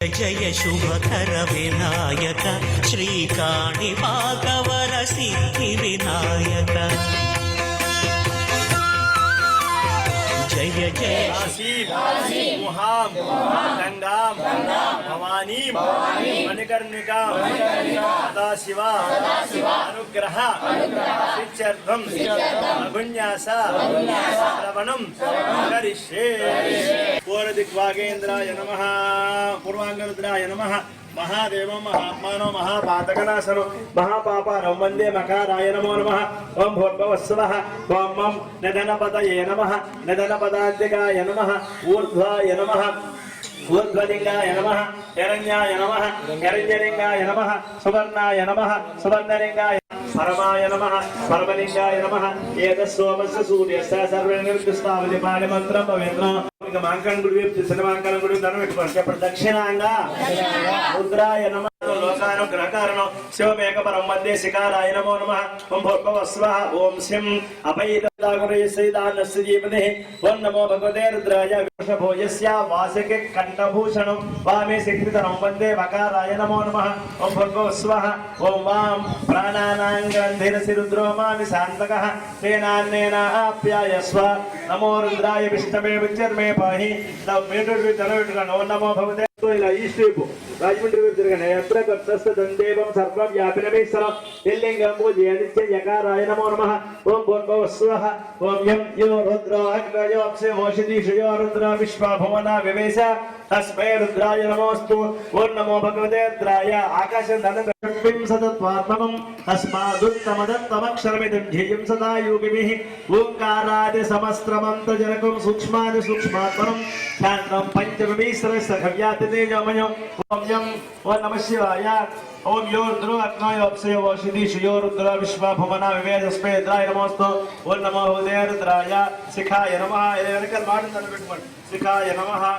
జయ శుభకర వినాయక శ్రీకాణి భాగవర సిద్ధి వినాయక. జయ జయ కాశీం గంగాం భవానీం మణికర్ణికాం సదాశివ అనుగ్రహ సిత్యర్థం అగుణ్యాస శ్రవణం కరిష్యే. పూర్వదిగ్వాగేంద్రాయ నమ పూర్వాంగరుద్రాయ నమ మహాదేవం మహాత్మానో మహాపాతకనాశనం మహాపాపానం వందే మకారాయ నమో నమ. ఓం భూర్భవస్వ ఓం మం నిధనపదయే నమ. నిధనపదాంతికాయ నమ. ఊర్ధ్వాయ నమ. ఊర్ధ్వలింగాయ నమ. హిరణ్యాయ నమ. హిరణ్యలింగాయ నమ. సువర్ణాయ నమ. సువర్ణలింగాయ పరమాయ నమ పరమలింగాయ నమ ఏతస్సోమస్య సూర్యస్య సర్వనిర్దిష్టావతి పాణిమంత్రం పవిత్రం ఇక మాంకణం గుడి మాంకణం గుడి దండం పెట్టుకోండి. చెప్పండి. దక్షిణాంగా. రుద్రాయ నమ. లోకానుగ్రహ కారణం శివమేక పరం వందే శిఖారాయ నమో నమ. ఓం భోర్భవస్వ ఓం శిం అపైదాగురయసైదానస్య ఓం నమో భగవతే రుద్రాయ విషభోజస్య వాసిక కంఠభూషణం. వామే శక్తితరం వందే వకారాయ నమో నమ. ఓం భోర్భవస్వ ఓం వాం ప్రాణానాంగంధిరసి రుద్రో మామి శాంతకః. తేనాన్నేన ఆప్యాయస్వ. నమో రుద్రాయ విష్ణవే విచర్మే పాహి. నా మేటుడు నమో భగవతే ఇలా ఈ వైపు రాజమండ్రి వైపు తిరగండి ఎత్ర కర్తస్థ దందేవం సర్వ వ్యాపినమేశ్వరం ఎల్లింగం పూజయనిత్య యకారాయ నమో నమ ఓం భూర్భవ స్వహ ఓం యం యో రుద్రో అగ్నయో అక్షయ ఓషధీషయో రుద్ర విశ్వ భువన వివేశ తస్మై రుద్రాయ నమోస్తు ఓం నమో భగవతే రుద్రాయ ఆకాశం ధనం తస్మాదుత్తమదత్తమక్షరమిదం ధ్యేయం సదా యోగిభిః ఓంకారాది సమస్త్రమంతజనకం సూక్ష్మాది సూక్ష్మాత్మనం శాంతం పంచమీశ్వరస్య ఖవ్యాతితేజమయం ఓం యం ఓం నమః శివాయ ఓం యో రుద్రో అగ్నయో అప్సయో ఓషధీషయో రుద్ర విశ్వ భువన వివేదస్మే రుద్రాయ నమోస్తు ఓం నమో ఉదయ రుద్రాయ శిఖాయ నమః ఇలా వెనకాల మాట పెట్టుకోండి శిఖాయ నమః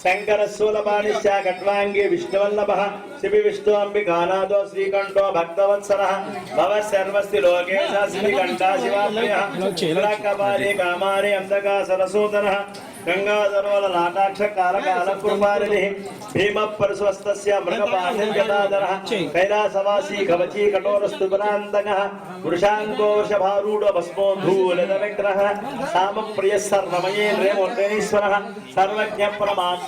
శంకర శూలపాణిశ్చ ఖడ్వాంగి విష్ణువల్లభః శివి విష్ణు అంబికానాథో శ్రీకంఠో భక్తవత్సర భవ సర్వస్తి లోకేశ శ్రీకంఠా శివాప్రియः కపాలి కామారి అంధకా సరసూదనः గంగాధరోల నాటాక్ష కాలకాల కృపారిణి భీమ పరస్వస్తస్య మృగపాఠ్యదాదరः కైలాసవాసీ కవచీ కఠోరస్తు పరాంతకः వృషాంగో వృషభారూఢ భస్మోద్ధూలిత విగ్రహ సామ ప్రియ సర్వమయే రేమోర్వేశ్వర సర్వజ్ఞ ప్రమాత్మ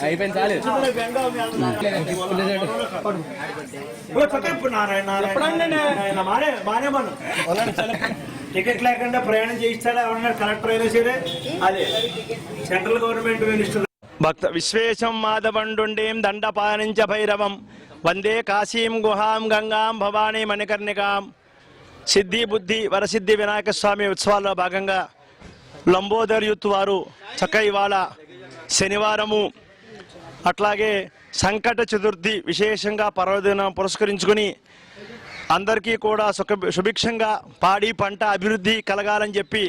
అయిపోయింది చాలేదు టికెట్ లేకుండా ప్రయాణం చేయిస్తాడా ఎవరన్నా కలెక్టర్ అయినా సరే అదే సెంట్రల్ గవర్నమెంట్ మినిస్టర్ భక్త విశ్వేశం మాధవండుండీం దండపానించ భైరవం. వందే కాశీం గుహాం గంగాం భవానీ మణికర్ణికాం సిద్ధి బుద్ధి వరసిద్ధి వినాయక స్వామి ఉత్సవాల్లో భాగంగా లంబోదర్ యూత్ వారు చక్క ఇవాళ శనివారము అట్లాగే సంకట చతుర్థి విశేషంగా పర్వదినం పురస్కరించుకుని అందరికీ కూడా సుఖ సుభిక్షంగా పాడి పంట అభివృద్ధి కలగాలని చెప్పి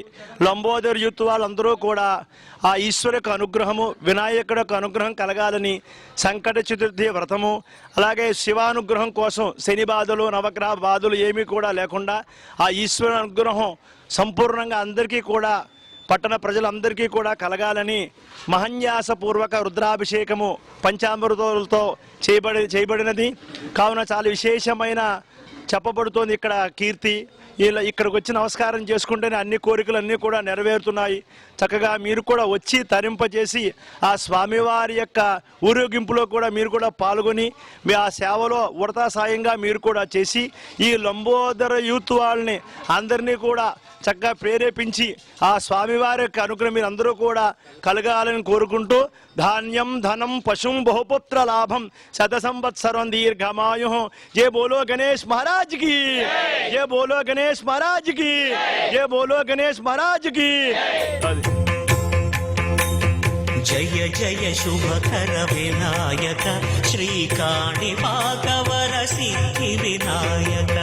లంబోదర్ యూత్ వాళ్ళందరూ కూడా ఆ ఈశ్వరు యొక్క అనుగ్రహము వినాయకుడు యొక్క అనుగ్రహం కలగాలని సంకట చతుర్థి వ్రతము అలాగే శివానుగ్రహం కోసం శని బాధలు నవగ్రహ బాధలు ఏమీ కూడా లేకుండా ఆ ఈశ్వరు అనుగ్రహం సంపూర్ణంగా అందరికీ కూడా పట్టణ ప్రజలందరికీ కూడా కలగాలని మహన్యాసపూర్వక రుద్రాభిషేకము పంచామృతాలతో చేయబడి చేయబడినది. కావున చాలా విశేషమైన చెప్పబడుతోంది ఇక్కడ కీర్తి. ఇలా ఇక్కడికి వచ్చి నమస్కారం చేసుకుంటేనే అన్ని కోరికలు అన్నీ కూడా నెరవేరుతున్నాయి. చక్కగా మీరు కూడా వచ్చి తరింపజేసి ఆ స్వామివారి యొక్క ఊరేగింపులో కూడా మీరు కూడా పాల్గొని మీ ఆ సేవలో ఉడతా సాయంగా మీరు కూడా చేసి ఈ లంబోదర యూత్ వాళ్ళని అందరినీ కూడా చక్కగా ప్రేరేపించి ఆ స్వామివారి యొక్క అనుగ్రహం మీరు అందరూ కూడా కలగాలని కోరుకుంటూ ధాన్యం ధనం పశుం బహుపుత్ర లాభం శత సంవత్సరం దీర్ఘమాయు. జే బోలో గణేష్ మహారాజ్కి జే బోలో గణేష్ గణేష్ మహారాజ్కి జయ బోలో గణేష్ మహారాజ్కి జయ జయ శుభకర వినాయక శ్రీకాణి భాగవర సిద్ధి వినాయక